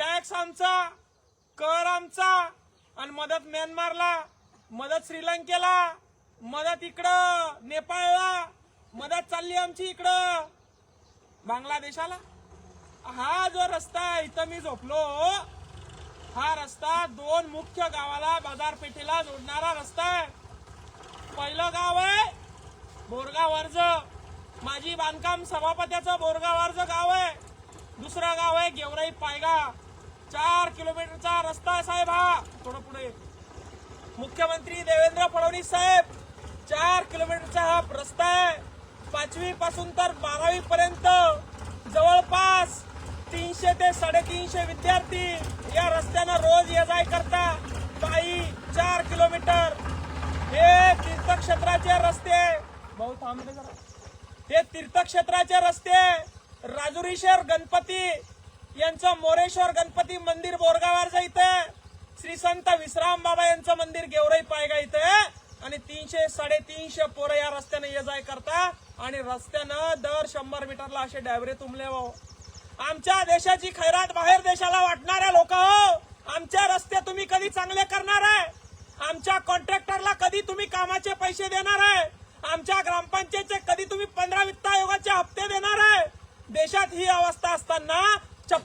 Tax आमचा कर आमचा आणि मदत म्यानमारला मदत श्रीलंकेला मदत इकडं नेपाळला मदत चालली आमची इकडं. बांगलादेशाला? हा जो रस्ता आहे इथं मी झोपलो. हा रस्ता दोन मुख्य गावाला बाजारपेठेला जोडणारा रस्ता आहे. पहिलं गाव आहे बोरगाव अर्ज माझी बांधकाम सभापत्याचं बोरगाव अर्ज गाव आहे. दुसरं गाव आहे गेवराई पायगा. किलोमीटरचा रस्ता आहे साहेब हा. थोडं पुढे मुख्यमंत्री देवेंद्र फडणवीस साहेब चार किलोमीटरचा हा रस्ता आहे. पाचवी पासून तर बारावी पर्यंत जवळपास तीनशे ते साडेतीनशे विद्यार्थी या रस्त्यानं रोज ये जाय करता पायी चार किलोमीटर. हे तीर्थक्षेत्राचे रस्ते भाऊ थांबले जरा. हे तीर्थक्षेत्राचे रस्ते राजुरीशेर गणपती यांचं मोरेश्वर गणपती मंदिर बोरगावरचं इथे. श्री संत विश्राम बाबा यांचं मंदिर गेवराई पायगा इथे. आणि तीनशे साडेतीनशे पोरं या रस्त्याने ये जाय करता. आणि रस्त्यानं दर शंभर मीटरला असे डायव्हरे तुमले हो. आमच्या देशाची खैरात बाहेर देशाला वाटणाऱ्या लोक हो. आमच्या रस्ते तुम्ही कधी चांगले करणार आहे? आमच्या कॉन्ट्रॅक्टरला कधी तुम्ही कामाचे पैसे देणार आहे? आमच्या ग्रामपंचायतचे कधी तुम्ही पंधरा वित्त आयोगाचे हप्ते देणार आहे? देशात ही अवस्था असताना